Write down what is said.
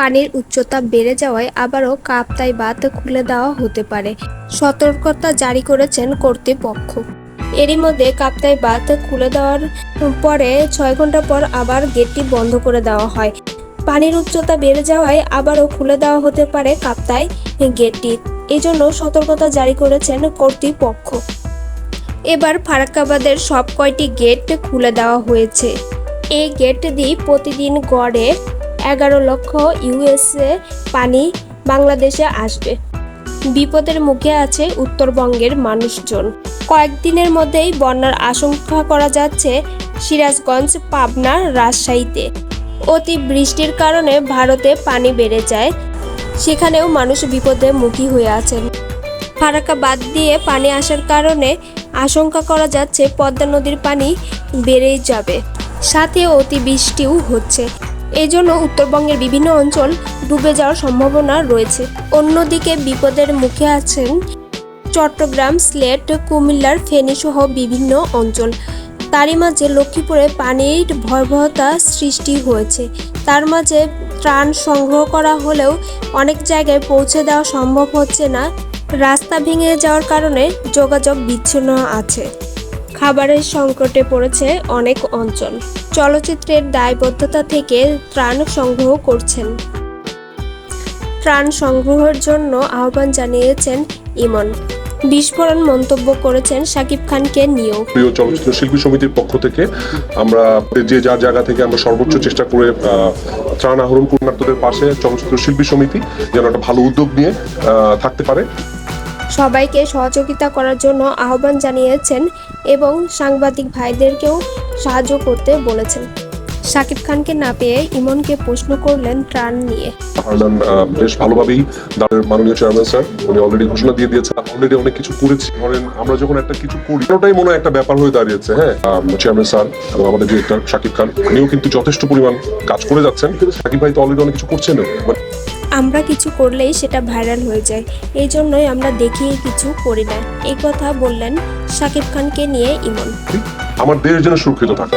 পানির উচ্চতা বেড়ে যাওয়ায় আবারও কাপ্তাই বাঁধ খুলে দেওয়া হতে পারে। সতর্কতা জারি করেছেন কর্তৃপক্ষ। এরই মধ্যে কাপ্তাই বাঁধ খুলে দেওয়ার পরে ছয় ঘণ্টা পর আবার গেটটি বন্ধ করে দেওয়া হয়। পানির উচ্চতা বেড়ে যাওয়ায় আবারও খুলে দেওয়া হতে পারে কাপ্তাই গেটটি। এজন্য সতর্কতা জারি করেছেন কর্তৃপক্ষ। এবার ফারাক্কাবাদের সব কয়টি গেট খুলে দেওয়া হয়েছে। এই গেট দিয়ে প্রতিদিন গড়ে এগারো লক্ষ ইউএসএ পানি বাংলাদেশে আসবে। বিপদের মুখে আছে উত্তরবঙ্গের মানুষজন। কয়েকদিনের মধ্যেই বন্যার আশঙ্কা করা যাচ্ছে সিরাজগঞ্জ, পাবনা, রাজশাহীতে। অতি বৃষ্টির কারণে ভারতে পানি বেড়ে যায়। সেখানেও মানুষ বিপদে মুখী হয়ে আছেন। ফারাক্কা বাদ দিয়ে পানি আসার কারণে আশঙ্কা করা যাচ্ছে পদ্মা নদীর পানি বেড়েই যাবে। সাথে অতিবৃষ্টিও হচ্ছে। এজন্য উত্তরবঙ্গের বিভিন্ন অঞ্চল ডুবে যাওয়ার সম্ভাবনা রয়েছে। অন্যদিকে বিপদের মুখে আছেন চট্টগ্রাম, স্লেট, কুমিল্লার ফেনী সহ বিভিন্ন অঞ্চল। তারই মাঝে লক্ষ্মীপুরে পানির ভয়াবহতা সৃষ্টি হয়েছে। তার মাঝে ত্রাণ সংগ্রহ করা হলেও অনেক জায়গায় পৌঁছে দেওয়া সম্ভব হচ্ছে না। রাস্তা ভেঙে যাওয়ার কারণে যোগাযোগ বিচ্ছিন্ন আছে। খাবারের সংকটে পড়েছে অনেক অঞ্চল। চলচ্চিত্রের দায়বদ্ধতা থেকে ত্রাণ সংগ্রহ করছেন। ত্রাণ সংগ্রহের জন্য আহ্বান জানিয়েছেন ইমন। বিস্ফোরণ মন্তব্য করেছেন শাকিব খানকে নিয়েও। প্রিয় চলচ্চিত্র শিল্পী সমিতির পক্ষ থেকে আমরা যে যার জায়গা থেকে আমরা সর্বোচ্চ চেষ্টা করে ত্রাণ আহরণ পূর্ণার্থদের পাশে চলচ্চিত্র শিল্পী সমিতি যেন একটা ভালো উদ্যোগ নিয়ে থাকতে পারে। সবাইকে সহযোগিতা করার জন্য আহ্বান জানিয়েছেন এবং সাংবাদিক ভাইদেরকেও সাহায্য করতে বলেছেন। শাকিব খানকে না পেয়ে ইমনকে প্রশ্ন করলেন ত্রাণ নিয়ে। হারনান বেশ ভালোভাবেই মাননীয় চেয়ারম্যান স্যার উনি অলরেডি ঘোষণা দিয়ে দিয়েছে অলরেডি অনেক কিছু করেছি। ধরেন আমরা যখন একটা কিছু করি ওটাই মনে একটা ব্যাপার হয়ে দাঁড়িয়েছে হ্যাঁ? চেয়ারম্যান স্যার এবং আমাদের ডিরেক্টর শাকিব খান উনিও কিন্তু যথেষ্ট পরিমাণ কাজ করে যাচ্ছেন। শাকিব ভাই তো অলরেডি অনেক কিছু করছেন। আমরা কিছু করলেই সেটা ভাইরাল হয়ে যায়। এই জন্যই আমরা দেখিয়ে কিছু করি না। এই কথা বললেন শাকিব খানকে নিয়ে ইমন। আমার দেশ যেন সুরক্ষিত থাকে।